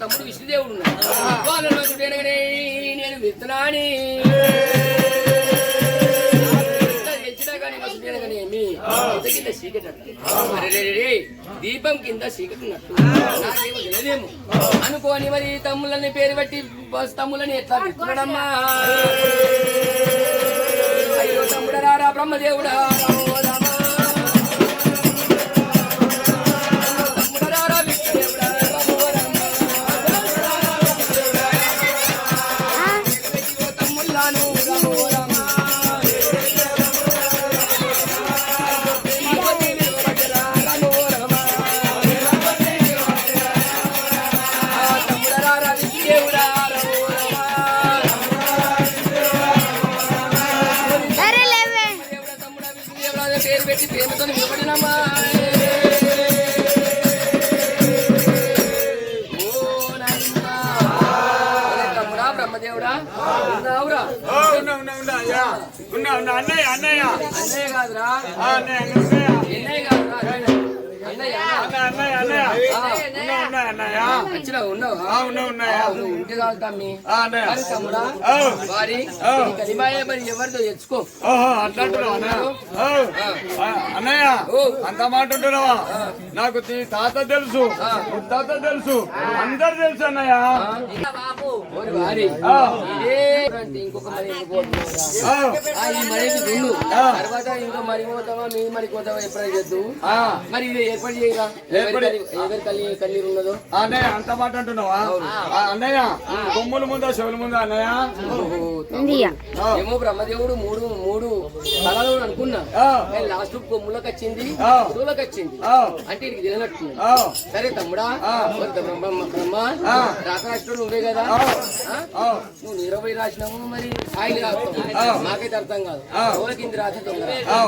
తమ్ముడు విష్ణుదేవుడు ఉన్నాడు. నేను విత్తనాని. దీపం కింద చీకటినట్టు అనుకోని మరి తమ్ములని పేరు పెట్టి తమ్ములని ఎట్లా పెట్టుకున్నాడమ్మా? అయ్యో తమ్ముడరా బ్రహ్మదేవుడా. పెట్టి ప్రేమతో నిలబడినమ్మా బ్రహ్మదేవుడా? ఉన్నావురా? ఉన్నా, ఉన్నా, ఉన్నా, అన్నయ్య అన్నయ్య. అన్నయ్య కాదురా. అన్నయ్య. వచ్చినా ఉన్నావా? చాలు తమ్మి. తమ్ముడా. వారి కలిమాయ మరి ఎవరితో తెచ్చుకో అన్నయ్య? అంత మాట ఉంటున్నావా? నాకు తాత తెలుసు ముత్తాత తెలుసు అందరు తెలుసు అన్నయ్య. వారి. ఇదే అంటే ఇంకొక మరి. తర్వాత ఇంకా మరి పోతావా మీ మరి పోతావా ఎప్పుడైనా చేద్దు? ఆ. మరి ఇది ఏర్పాటు ఎవరి కన్నీరు ఉన్నదో? అన్నయ్య అంత మాట అంటున్నావా? ఆ, అన్నయ్య కొమ్ముల ముందా చెవుల ముందా అన్నయ్య? ఏమో బ్రహ్మదేవుడు మూడు మూడు తలలు అనుకున్నా. లాస్ట్ కొమ్ములకు వచ్చింది. చెవులకు వచ్చింది అంటే ఇది తెలియనట్టున్నది ఆ, సరే తమ్ముడా బ్రహ్మ. రాకరాష్ట్రుడు నువ్వే కదా? ఆ. ఆ? ఆ. నువ్వు నీరవై రాసినావు మరి? ఆయిల్ రాస్తావు. నాకైతే అర్థం కాదు. ఎవరికి రాసి తొందర. ఆ.